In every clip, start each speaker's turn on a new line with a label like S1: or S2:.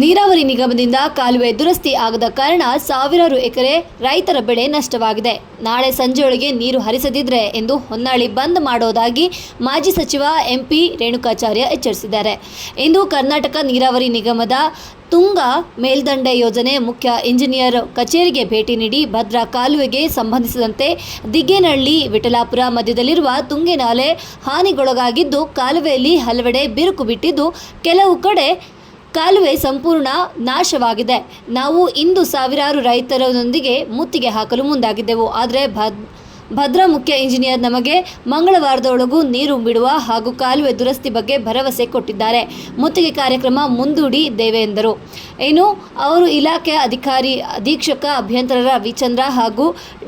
S1: ನೀರಾವರಿ ನಿಗಮದಿಂದ ಕಾಲುವೆ ದುರಸ್ತಿ ಆಗದ ಕಾರಣ ಸಾವಿರಾರು ಎಕರೆ ರೈತರ ಬೆಳೆ ನಷ್ಟವಾಗಿದೆ. ನಾಳೆ ಸಂಜೆಯೊಳಗೆ ನೀರು ಹರಿಸದಿದ್ರೆ ಎಂದು ಹೊನ್ನಾಳಿ ಬಂದ್ ಮಾಡೋದಾಗಿ ಮಾಜಿ ಸಚಿವ ಎಂಪಿ ರೇಣುಕಾಚಾರ್ಯ ಎಚ್ಚರಿಸಿದ್ದಾರೆ. ಇಂದು ಕರ್ನಾಟಕ ನೀರಾವರಿ ನಿಗಮದ ತುಂಗ ಮೇಲ್ದಂಡೆ ಯೋಜನೆ ಮುಖ್ಯ ಇಂಜಿನಿಯರ್ ಕಚೇರಿಗೆ ಭೇಟಿ ನೀಡಿ ಭದ್ರಾ ಕಾಲುವೆಗೆ ಸಂಬಂಧಿಸಿದಂತೆ ದಿಗ್ಗೇನಹಳ್ಳಿ, ವಿಠಲಾಪುರ ಮಧ್ಯದಲ್ಲಿರುವ ತುಂಗೆನಾಲೆ ಹಾನಿಗೊಳಗಾಗಿದ್ದು ಕಾಲುವೆಯಲ್ಲಿ ಹಲವೆಡೆ ಬಿರುಕು ಬಿಟ್ಟಿದ್ದು ಕೆಲವು ಕಡೆ ಕಾಲುವೆ ಸಂಪೂರ್ಣ ನಾಶವಾಗಿದೆ. ನಾವು ಇಂದು ಸಾವಿರಾರು ರೈತರೊಂದಿಗೆ ಮುತ್ತಿಗೆ ಹಾಕಲು ಮುಂದಾಗಿದ್ದೆವು. ಆದರೆ ಭದ್ ಭದ್ರಾ ಮುಖ್ಯ ಇಂಜಿನಿಯರ್ ನಮಗೆ ಮಂಗಳವಾರದೊಳಗೂ ನೀರು ಬಿಡುವ ಹಾಗೂ ಕಾಲುವೆ ದುರಸ್ತಿ ಬಗ್ಗೆ ಭರವಸೆ ಕೊಟ್ಟಿದ್ದಾರೆ. ಮುತ್ತಿಗೆ ಕಾರ್ಯಕ್ರಮ ಮುಂದೂಡಿ ದೇವೆ ಎಂದರು. ಇನ್ನು ಅವರು ಇಲಾಖೆ ಅಧಿಕಾರಿ, ಅಧೀಕ್ಷಕ ಅಭ್ಯಂತರ ರವಿಚಂದ್ರ ಹಾಗೂ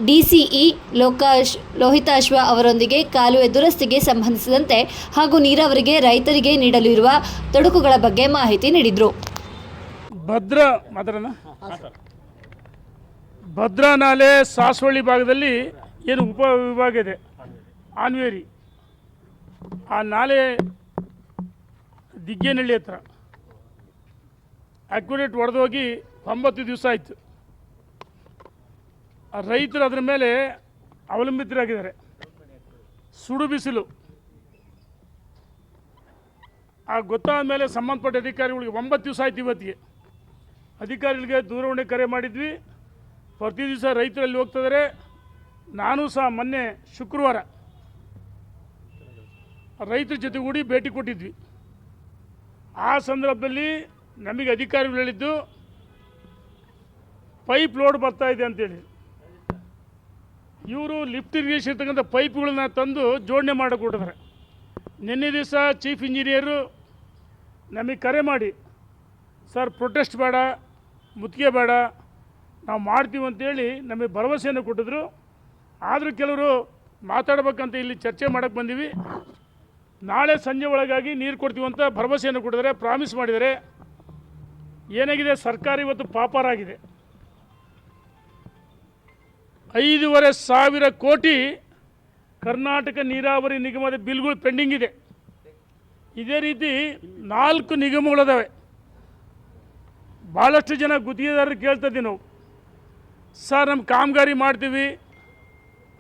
S1: ಡಿಸಿಇ ಲೋಕಾಶ್, ಲೋಹಿತಾಶ್ವ ಅವರೊಂದಿಗೆ ಕಾಲುವೆ ದುರಸ್ತಿಗೆ ಸಂಬಂಧಿಸಿದಂತೆ ಹಾಗೂ ನೀರಾವರಿಗೆ ರೈತರಿಗೆ ನೀಡಲಿರುವ ತೊಡಕುಗಳ ಬಗ್ಗೆ ಮಾಹಿತಿ ನೀಡಿದರು.
S2: ಭದ್ರಾ ನಾಲೆ ಸಾಸವಳ್ಳಿ ಭಾಗದಲ್ಲಿ ಏನು ಉಪ ವಿಭಾಗ ಇದೆ ಆನ್ವೇರಿ. ಆ ನಾಲೆ ದಿಗ್ಗೇನಹಳ್ಳಿ ಹತ್ರ. ಅಕ್ಯುರೇಟ್ ಹೋಗಿ ಒಂಬತ್ತು ದಿವಸ ಆಯಿತು. ರೈತರು ಅದರ ಮೇಲೆ ಅವಲಂಬಿತರಾಗಿದ್ದಾರೆ. ಸುಡು ಬಿಸಿಲು. ಆ ಗೊತ್ತಾದ ಮೇಲೆ ಸಂಬಂಧಪಟ್ಟ ಅಧಿಕಾರಿಗಳಿಗೆ ಒಂಬತ್ತು ದಿವಸ ಆಯ್ತು ಇವತ್ತಿಗೆ. ಅಧಿಕಾರಿಗಳಿಗೆ ದೂರವಾಣಿ ಕರೆ ಮಾಡಿದ್ವಿ. ಪ್ರತಿ ದಿವಸ ರೈತರಲ್ಲಿ ಹೋಗ್ತಿದ್ದಾರೆ. ನಾನು ಸಹ ಮೊನ್ನೆ ಶುಕ್ರವಾರ ರೈತರ ಜೊತೆಗೂಡಿ ಭೇಟಿ ಕೊಟ್ಟಿದ್ವಿ. ಆ ಸಂದರ್ಭದಲ್ಲಿ ನಮಗೆ ಅಧಿಕಾರಿಗಳು ಹೇಳಿದ್ದು, ಪೈಪ್ ಲೋಡ್ ಬರ್ತಾ ಇದೆ ಅಂತೇಳಿ. ಇವರು ಲಿಫ್ಟ್ ಇರಿಗೇಷನ್ ಇರ್ತಕ್ಕಂಥ ಪೈಪ್ಗಳನ್ನ ತಂದು ಜೋಡಣೆ ಮಾಡಿಕೊಟ್ಟಿದ್ದಾರೆ. ನಿನ್ನೆ ದಿವಸ ಚೀಫ್ ಇಂಜಿನಿಯರು ನಮಗೆ ಕರೆ ಮಾಡಿ, ಸರ್, ಪ್ರೊಟೆಸ್ಟ್ ಬೇಡ, ಮುತ್ತಿಗೆ ಬೇಡ, ನಾವು ಮಾಡ್ತೀವಿ ಅಂತೇಳಿ ನಮಗೆ ಭರವಸೆಯನ್ನು ಕೊಟ್ಟಿದ್ರು. ಆದರೂ ಕೆಲವರು ಮಾತಾಡ್ಬೇಕಂತ ಇಲ್ಲಿ ಚರ್ಚೆ ಮಾಡೋಕ್ಕೆ ಬಂದೀವಿ. ನಾಳೆ ಸಂಜೆ ಒಳಗಾಗಿ ನೀರು ಕೊಡ್ತೀವಿ ಅಂತ ಭರವಸೆಯನ್ನು ಕೊಟ್ಟಿದ್ದಾರೆ, ಪ್ರಾಮಿಸ್ ಮಾಡಿದರೆ ಏನಾಗಿದೆ? ಸರ್ಕಾರ ಇವತ್ತು ಪಾಪರಾಗಿದೆ ಐದೂವರೆ ಸಾವಿರ ಕೋಟಿ ಕರ್ನಾಟಕ ನೀರಾವರಿ ನಿಗಮದ ಬಿಲ್ಗಳು ಪೆಂಡಿಂಗ್ ಇದೆ. ಇದೇ ರೀತಿ ನಾಲ್ಕು ನಿಗಮಗಳಿದಾವೆ. ಭಾಳಷ್ಟು ಜನ ಗುತ್ತಿಗೆದಾರರು ಕೇಳ್ತಾ ಇದ್ದೀವಿ ನಾವು. ಸರ್ ನಮ್ಮ ಕಾಮಗಾರಿ ಮಾಡ್ತೀವಿ.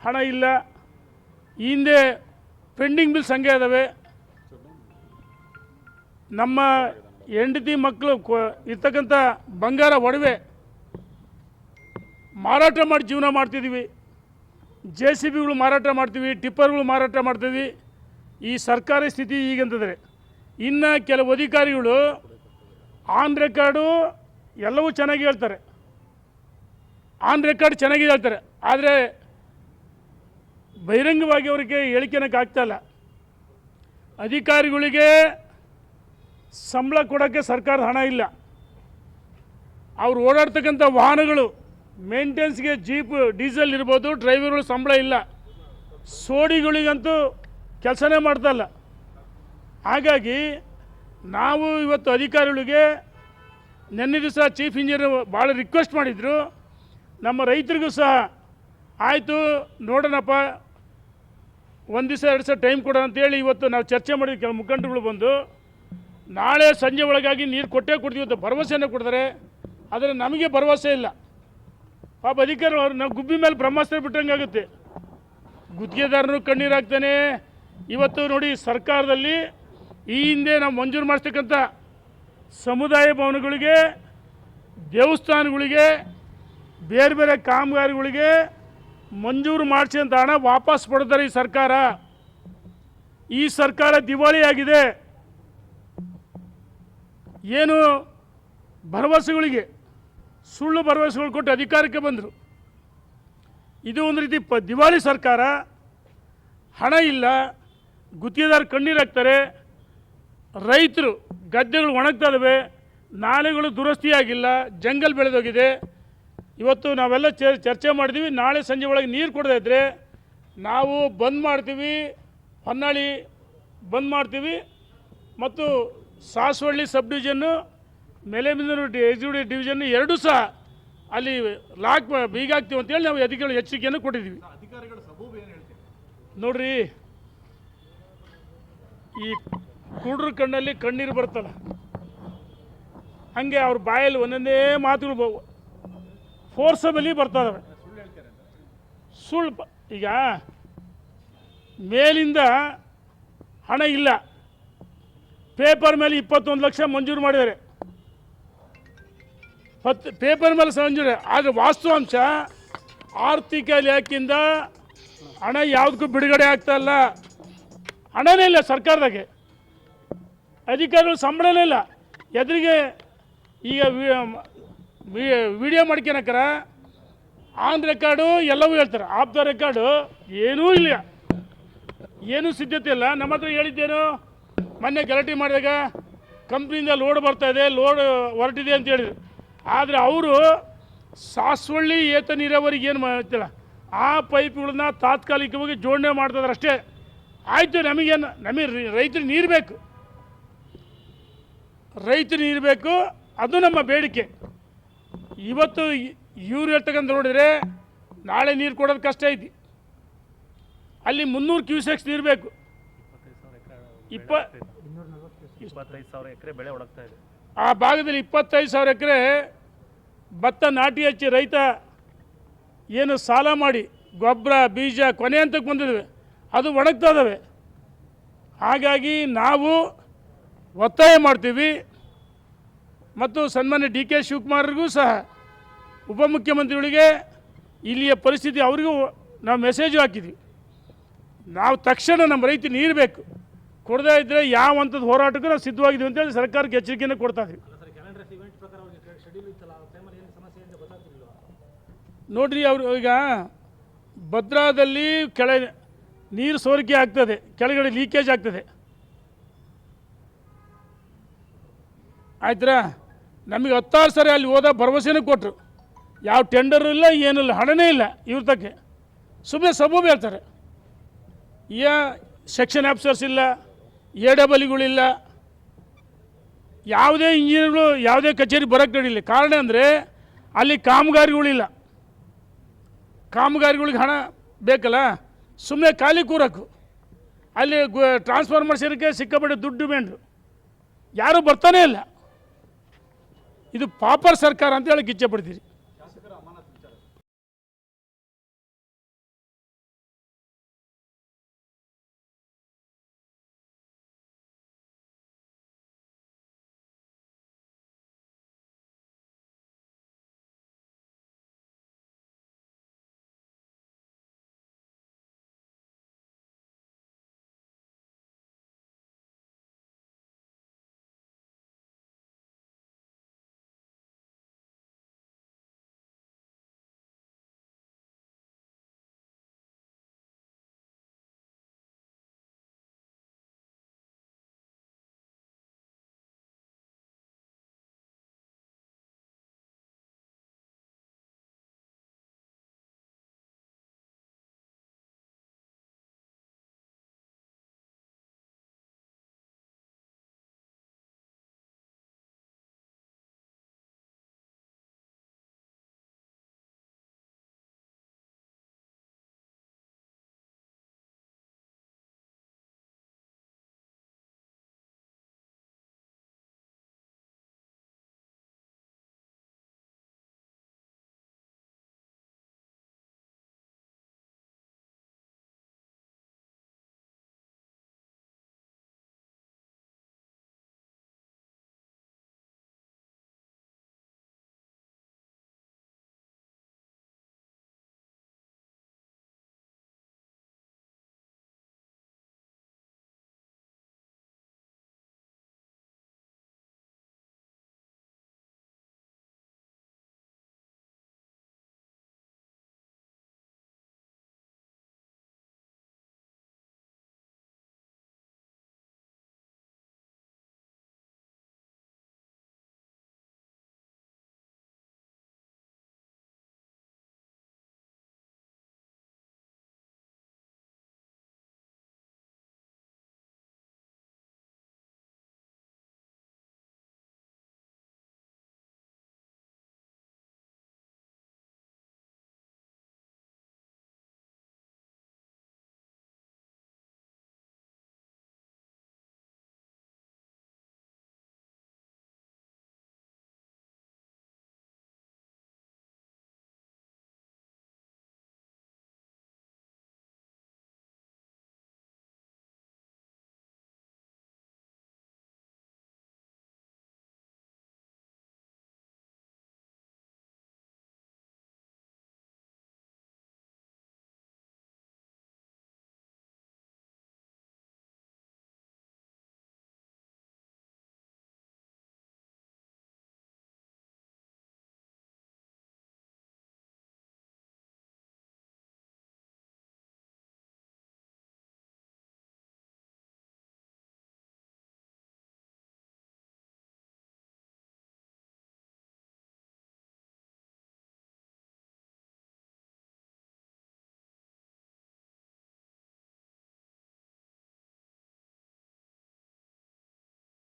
S2: ಹಣ ಇಲ್ಲ. ಹಿಂದೆ ಪೆಂಡಿಂಗ್ ಬಿಲ್ಸ್ ಹಂಗೆ ಇದಾವೆ. ನಮ್ಮ ಹೆಂಡತಿ ಮಕ್ಕಳು ಇರ್ತಕ್ಕಂಥ ಬಂಗಾರ ಒಡವೆ ಮಾರಾಟ ಮಾಡಿ ಜೀವನ ಮಾಡ್ತಿದ್ದೀವಿ ಜೆ ಸಿ ಬಿಗಳು ಮಾರಾಟ ಮಾಡ್ತೀವಿ, ಟಿಪ್ಪರ್ಗಳು ಮಾರಾಟ ಮಾಡ್ತೀವಿ ಈ ಸರ್ಕಾರಿ ಸ್ಥಿತಿ ಈಗಂತಂದರೆ ಇನ್ನು ಕೆಲವು ಅಧಿಕಾರಿಗಳು ಆನ್ ರೆಕಾರ್ಡು ಎಲ್ಲವೂ ಚೆನ್ನಾಗಿ ಹೇಳ್ತಾರೆ. ಆನ್ ರೆಕಾರ್ಡ್ ಚೆನ್ನಾಗಿ ಹೇಳ್ತಾರೆ. ಆದರೆ ಬಹಿರಂಗವಾಗಿ ಅವರಿಗೆ ಹೇಳಿಕೆನಕ್ಕೆ ಆಗ್ತಾಯಿಲ್ಲ ಅಧಿಕಾರಿಗಳಿಗೆ ಸಂಬಳ ಕೊಡೋಕ್ಕೆ ಸರ್ಕಾರದ ಹಣ ಇಲ್ಲ. ಅವ್ರು ಓಡಾಡ್ತಕ್ಕಂಥ ವಾಹನಗಳು ಮೇಂಟೆನ್ಸ್ಗೆ ಜೀಪ್, ಡೀಸೆಲ್ ಇರ್ಬೋದು, ಡ್ರೈವರ್ಗಳು ಸಂಬಳ ಇಲ್ಲ. ಸೋಡಿಗಳಿಗಂತೂ ಕೆಲಸನೇ ಮಾಡ್ತಾ ಇಲ್ಲ. ಹಾಗಾಗಿ ನಾವು ಇವತ್ತು ಅಧಿಕಾರಿಗಳಿಗೆ ನಿನ್ನೆ ದಿವಸ ಚೀಫ್ ಇಂಜಿನಿಯರ್ ಭಾಳ ರಿಕ್ವೆಸ್ಟ್ ಮಾಡಿದರು. ನಮ್ಮ ರೈತರಿಗೂ ಸಹ ಆಯಿತು, ನೋಡೋಣಪ್ಪ ಒಂದು ದಿವಸ, ಎರಡು ದಿವಸ ಟೈಮ್ ಕೊಡ ಅಂತೇಳಿ ಇವತ್ತು ನಾವು ಚರ್ಚೆ ಮಾಡಿದ ಕೆಲವು ಮುಖಂಡರುಗಳು ಬಂದು, ನಾಳೆ ಸಂಜೆ ಒಳಗಾಗಿ ನೀರು ಕೊಟ್ಟೇ ಕೊಡ್ತೀವಿ ಅಂತ ಭರವಸೆಯನ್ನು ಕೊಡ್ತಾರೆ. ಆದರೆ ನಮಗೆ ಭರವಸೆ ಇಲ್ಲ. ಪಾಪ ಅಧಿಕಾರಿ ಅವ್ರು ನಾವು ಗುಬ್ಬಿ ಮೇಲೆ ಬ್ರಹ್ಮಾಸ್ತ್ರ ಬಿಟ್ಟಂಗಾಗುತ್ತೆ ಗುತ್ತಿಗೆದಾರನು ಕಣ್ಣೀರು ಹಾಕ್ತಾನೆ. ಇವತ್ತು ನೋಡಿ ಸರ್ಕಾರದಲ್ಲಿ ಈ ಹಿಂದೆ ನಾವು ಮಂಜೂರು ಮಾಡಿಸ್ತಕ್ಕಂಥ ಸಮುದಾಯ ಭವನಗಳಿಗೆ, ದೇವಸ್ಥಾನಗಳಿಗೆ, ಬೇರೆ ಬೇರೆ ಕಾಮಗಾರಿಗಳಿಗೆ ಮಂಜೂರು ಮಾಡಿಸಿದಂಥ ಹಣ ವಾಪಸ್ ಪಡೆದರೆ ಈ ಸರ್ಕಾರ ಈ ಸರ್ಕಾರ ದಿವಾಳಿಯಾಗಿದೆ. ಏನು ಭರವಸೆಗಳಿಗೆ, ಸುಳ್ಳು ಭರವಸೆಗಳು ಕೊಟ್ಟು ಅಧಿಕಾರಕ್ಕೆ ಬಂದರು. ಇದು ಒಂದು ರೀತಿ ಪ ದಿವಾಳಿ ಸರ್ಕಾರ, ಹಣ ಇಲ್ಲ, ಗುತ್ತಿಗೆದಾರ ಕಣ್ಣೀರು ಹಾಕ್ತಾರೆ, ರೈತರು ಗದ್ದೆಗಳು ಒಣಗ್ತಾ ಇದಾವೆ, ನಾಲೆಗಳು ದುರಸ್ತಿಯಾಗಿಲ್ಲ, ಜಂಗಲ್ ಬೆಳೆದೋಗಿದೆ. ಇವತ್ತು ನಾವೆಲ್ಲ ಚರ್ ಚರ್ಚೆ ಮಾಡಿದ್ದೀವಿ ನಾಳೆ ಸಂಜೆ ಒಳಗೆ ನೀರು ಕೊಡದೇ ನಾವು ಬಂದ್ ಮಾಡ್ತೀವಿ. ಹೊನ್ನಾಳಿ ಬಂದ್ ಮಾಡ್ತೀವಿ. ಮತ್ತು Sasavalli sub division Melebinduru the executive division ಎರಡೂ ಸಹ ಅಲ್ಲಿ ಲಾಕ್ ಬೀಗ ಹಾಕ್ತೀವಿ ಅಂತೇಳಿ ನಾವು ಅಧಿಕಾರಿಗಳು ಎಚ್ಚರಿಕೆಯನ್ನು ಕೊಟ್ಟಿದ್ದೀವಿ. ನೋಡ್ರಿ, ಈ ಕುಡ್ರ ಕಣ್ಣಲ್ಲಿ ಕಣ್ಣೀರು ಬರ್ತಲ್ಲ ಹಂಗೆ ಅವ್ರ ಬಾಯಲ್ಲಿ ಒಂದೊಂದೇ ಮಾತುಗಳು ಫೋರ್ಸಬಲಿ ಬರ್ತದವೆ ಸುಳ್ಳು ಈಗ ಮೇಲಿಂದ ಹಣ ಇಲ್ಲ. ಪೇಪರ್ ಮೇಲೆ ಇಪ್ಪತ್ತೊಂದು ಲಕ್ಷ ಮಂಜೂರು ಮಾಡಿದ್ದಾರೆ. ಹತ್ತು ಪೇಪರ್ ಮೇಲೆ ಮಂಜೂರು ಆದರೆ ವಾಸ್ತವಾಂಶ, ಆರ್ಥಿಕ ಇಲಾಖೆಯಿಂದ ಹಣ ಯಾವುದಕ್ಕೂ ಬಿಡುಗಡೆ ಆಗ್ತಾ ಇಲ್ಲ. ಹಣನೇ ಇಲ್ಲ ಸರ್ಕಾರದಾಗೆ. ಅಧಿಕಾರಿಗಳು ಸಂಬಳನೇ ಇಲ್ಲ. ಎದುರಿಗೆ ಈಗ ವಿಡಿಯೋ ಮಾಡ್ಕೊಳಕ್ಕಾರ ಆನ್ ರೆಕಾರ್ಡು ಎಲ್ಲವೂ ಹೇಳ್ತಾರೆ. ಆಫ್ ದ ರೆಕಾರ್ಡು ಏನೂ ಇಲ್ಲ. ಏನೂ ಸಿದ್ಧತೆ ಇಲ್ಲ. ನಮ್ಮ ಹತ್ರ ಹೇಳಿದ್ದೇನು? ಮೊನ್ನೆ ಗಲಾಟೆ ಮಾಡಿದಾಗ ಕಂಪ್ನಿಯಿಂದ ಲೋಡ್ ಬರ್ತಾ ಇದೆ ಲೋಡ್ ಹೊರಟಿದೆ ಅಂತ ಹೇಳಿದ್ರು. ಆದರೆ ಅವರು ಸಾಸ್ವಳ್ಳಿ ಏತ ನೀರಾವರಿಗೆ ಏನು ಮಾಡ್ತಿಲ್ಲ? ಆ ಪೈಪ್ಗಳನ್ನ ತಾತ್ಕಾಲಿಕವಾಗಿ ಜೋಡಣೆ ಮಾಡ್ತಿದ್ರು ಅಷ್ಟೇ. ಆಯಿತು, ನಮಗೇನು ನಮಗೆ ರೈತರಿಗೆ ನೀರು ಬೇಕು. ರೈತರು ನೀರು ಬೇಕು. ಅದು ನಮ್ಮ ಬೇಡಿಕೆ. ಇವತ್ತು ಇವ್ರು ಹೇಳ್ತಕ್ಕಂಥ ನೋಡಿದರೆ ನಾಳೆ ನೀರು ಕೊಡೋದು ಕಷ್ಟ ಐತಿ. ಅಲ್ಲಿ ಮುನ್ನೂರು ಕ್ಯೂಸೆಕ್ಸ್ ನೀರು ಬೇಕು. ಇಪ್ಪ
S3: ಇಪ್ಪತ್ತೈದು ಸಾವಿರ ಎಕರೆ ಬೆಳೆ ಒಣಗ್ತಾ ಇದೆ.
S2: ಆ ಭಾಗದಲ್ಲಿ ಇಪ್ಪತ್ತೈದು ಸಾವಿರ ಎಕರೆ ಭತ್ತ ನಾಟಿ ಹಚ್ಚಿ ರೈತ ಏನು ಸಾಲ ಮಾಡಿ ಗೊಬ್ಬರ ಬೀಜ ಕೊನೆ ಹಂತಕ್ಕೆ ಬಂದಿದ್ದಾವೆ. ಅದು ಒಣಗ್ತಾ ಇದ್ದಾವೆ. ಹಾಗಾಗಿ ನಾವು ಒತ್ತಾಯ ಮಾಡ್ತೀವಿ. ಮತ್ತು ಸನ್ಮಾನ್ಯ ಡಿ ಕೆ ಶಿವಕುಮಾರ್ರಿಗೂ ಸಹ ಉಪಮುಖ್ಯಮಂತ್ರಿಗಳಿಗೆ ಇಲ್ಲಿಯ ಪರಿಸ್ಥಿತಿ ಅವರಿಗೂ ನಾವು ಮೆಸೇಜು ಹಾಕಿದ್ವಿ. ನಾವು ತಕ್ಷಣ ನಮ್ಮ ರೈತ ನೀರು ಬೇಕು. ಕೊಡದೇ ಇದ್ದರೆ ಯಾವ ಹಂತದ ಹೋರಾಟಕ್ಕೂ ನಾವು ಸಿದ್ಧವಾಗಿದ್ದೀವಿ ಅಂತೇಳಿ ಸರ್ಕಾರಕ್ಕೆ ಎಚ್ಚರಿಕೆಯನ್ನು ಕೊಡ್ತಾ ಇದ್ವಿ. ನೋಡಿರಿ ಅವರು ಈಗ ಭದ್ರಾದಲ್ಲಿ ಕೆಳ ನೀರು ಸೋರಿಕೆ ಆಗ್ತದೆ ಕೆಳಗಡೆ ಲೀಕೇಜ್ ಆಗ್ತದೆ. ಆಯ್ತಾ ನಮಗೆ ಹತ್ತಾರು ಸರಿ ಅಲ್ಲಿ ಹೋದ ಭರವಸೆನೂ ಕೊಟ್ಟರು ಯಾವ ಟೆಂಡರ್ ಇಲ್ಲ, ಏನಿಲ್ಲ, ಹಣನೇ ಇಲ್ಲ ಇವ್ರ ತಕ್ಕೆ. ಸುಮ್ಮನೆ ಸಬೂಬ್ ಹೇಳ್ತಾರೆ. ಯಾ ಸೆಕ್ಷನ್ ಆಫೀಸರ್ಸ್ ಇಲ್ಲ ಎ ಡಬಲ್ಗಳಿಲ್ಲ ಯಾವುದೇ ಇಂಜಿನಿಯರ್ಗಳು ಯಾವುದೇ ಕಚೇರಿ ಬರೋಕ್ಕೆ ನಡೀಲಿ ಕಾರಣ ಅಂದರೆ ಅಲ್ಲಿ ಕಾಮಗಾರಿಗಳಿಲ್ಲ. ಕಾಮಗಾರಿಗಳಿಗೆ ಹಣ ಬೇಕಲ್ಲ? ಸುಮ್ಮನೆ ಖಾಲಿ ಕೂರಕ್ಕು. ಅಲ್ಲಿ ಟ್ರಾನ್ಸ್ಫರ್ ಇರೋಕ್ಕೆ ಸಿಕ್ಕಾಪಟ್ಟೆ ದುಡ್ಡು ಬೇಂಡ್ರು ಯಾರೂ ಬರ್ತಾನೇ ಇಲ್ಲ. ಇದು ಪಾಪರ್ ಸರ್ಕಾರ ಅಂತ ಹೇಳಿ ಇಚ್ಛೆ ಪಡ್ತೀರಿ